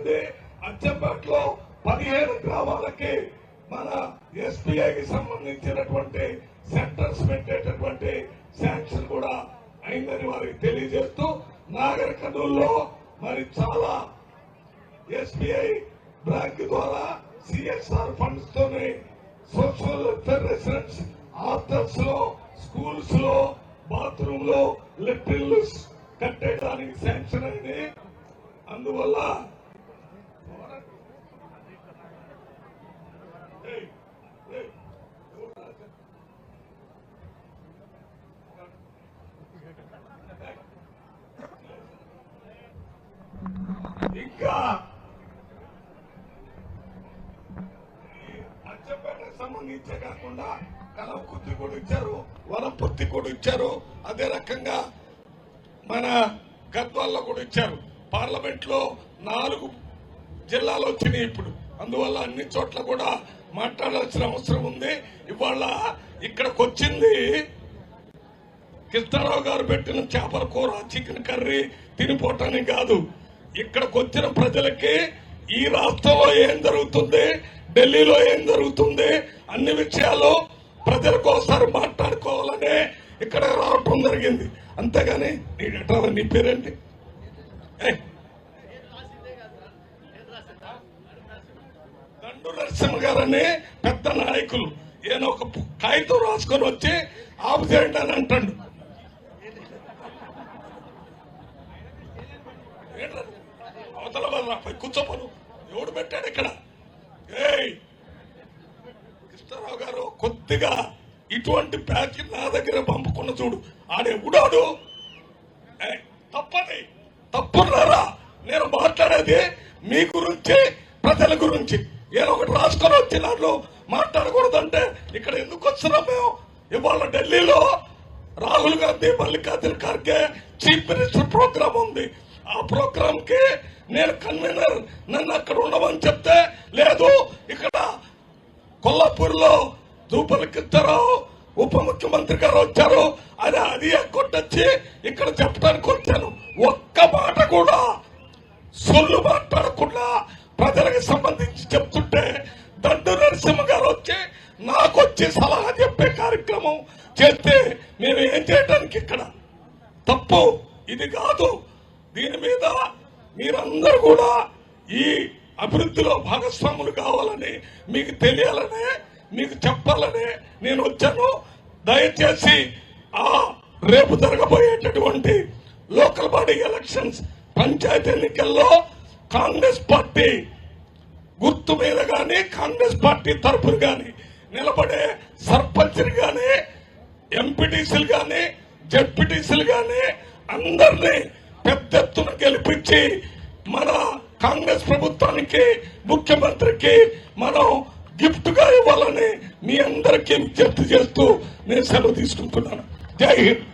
జరిగింది. అచ్చంపట్లో పదిహేను గ్రామాలకి మన ఎస్బీఐకి సంబంధించినటువంటి సెంటర్స్ పెట్టేటటువంటి శాంక్షన్ కూడా అయిందని వారికి తెలియజేస్తూ నాగర్ మరి చాలా ఎస్బీఐ బ్రాంక్ ద్వారా సిఎస్ఆర్ ఫండ్స్ తోని సోషల్ వెల్ఫేర్ రెసిడెంట్స్ హాస్టల్స్లో స్కూల్స్లో బాత్రూమ్లో లెట్రిన్లు కట్టేయడానికి శాంక్షన్ అయింది. అందువల్ల ఇంకా. ఈ అచ్చంపేటకు సంబంధించే కాకుండా కూడా ఇచ్చారు వనపర్తి కూడా ఇచ్చారు. అదే రకంగా మన గద్వాల్లో కూడా ఇచ్చారు. పార్లమెంట్లో నాలుగు జిల్లాలు వచ్చినాయి ఇప్పుడు. అందువల్ల అన్ని చోట్ల కూడా మాట్లాడాల్సిన అవసరం ఉంది. ఇవాళ ఇక్కడికి వచ్చింది కృష్ణారావు గారు పెట్టిన చేపల కూర చికెన్ కర్రీ తినిపోవటానికి కాదు. ఇక్కడికి వచ్చిన ప్రజలకి ఈ రాష్ట్రంలో ఏం జరుగుతుంది? ఢిల్లీలో ఏం జరుగుతుంది? అన్ని విషయాలు ప్రజలకు ఒకసారి మాట్లాడుకోవాలనే ఇక్కడ రావటం జరిగింది. అంతేగాని నీ డెటర్ నీ పేరేంటి దండు నరసింహ గారని పెద్ద నాయకులు. ఈయన ఒక కాగితం రాసుకొని వచ్చి ఆపు చేయండి అని అంటాడు. రాపై కూర్చోపను ఎవడు పెట్టాడు ఇక్కడ? ఏయ్! కృష్ణారావు గారు కొద్దిగా ఇటువంటి ప్యాచ్ నా దగ్గర పంపుకున్న చూడు ఆడే ఉడాడు తప్పది తప్పున్నారా? నేను మాట్లాడేది మీ గురించి ప్రజల గురించి. ఏదో ఒకటి రాసుకొని వచ్చి దాంట్లో మాట్లాడకూడదంటే ఇక్కడ ఎందుకు వస్తున్నాం మేము? ఇవాళ ఢిల్లీలో Rahul Gandhi Mallikarjuna Kharge chief minister program ఉంది. ఆ ప్రోగ్రామ్కి నేను కన్వీనర్ నన్ను అక్కడ ఉండమని చెప్తే లేదు ఇక్కడ కొల్లాపూర్లో లో కిత్తారావు ఉప ముఖ్యమంత్రి గారు వచ్చారు అది అది కొట్టొచ్చి ఇక్కడ చెప్పడానికి వచ్చాను. ఒక్క మాట కూడా సొల్లు మాట్లాడకుండా ప్రజలకు సంబంధించి చెప్తుంటే దండు నరసింహ గారు వచ్చి నాకు వచ్చి సలహా చెప్పే కార్యక్రమం చేస్తే నేను ఏం చేయడానికి ఇక్కడ? తప్పు. ఇది కాదు. దీని మీద మీరందరూ కూడా ఈ అభివృద్ధిలో భాగస్వాములు కావాలని మీకు తెలియాలని మీకు చెప్పాలని నేను వచ్చాను. దయచేసి ఆ రేపు జరగబోయేటటువంటి లోకల్ బాడీ ఎలక్షన్స్ పంచాయతీ ఎన్నికల్లో కాంగ్రెస్ పార్టీ గుర్తు మీద కానీ కాంగ్రెస్ పార్టీ తరఫున కానీ నిలబడే సర్పంచ్లు కానీ ఎంపీటీసీలు కానీ జడ్పీటీసీలు కానీ అందరినీ పెద్ద ఎత్తున గెలిపించి మన కాంగ్రెస్ ప్రభుత్వానికి ముఖ్యమంత్రికి మనం గిఫ్ట్గా ఇవ్వాలని మీ అందరికీ విజ్ఞప్తి చేస్తూ నేను సెలవు తీసుకుంటున్నాను. జై హింద్.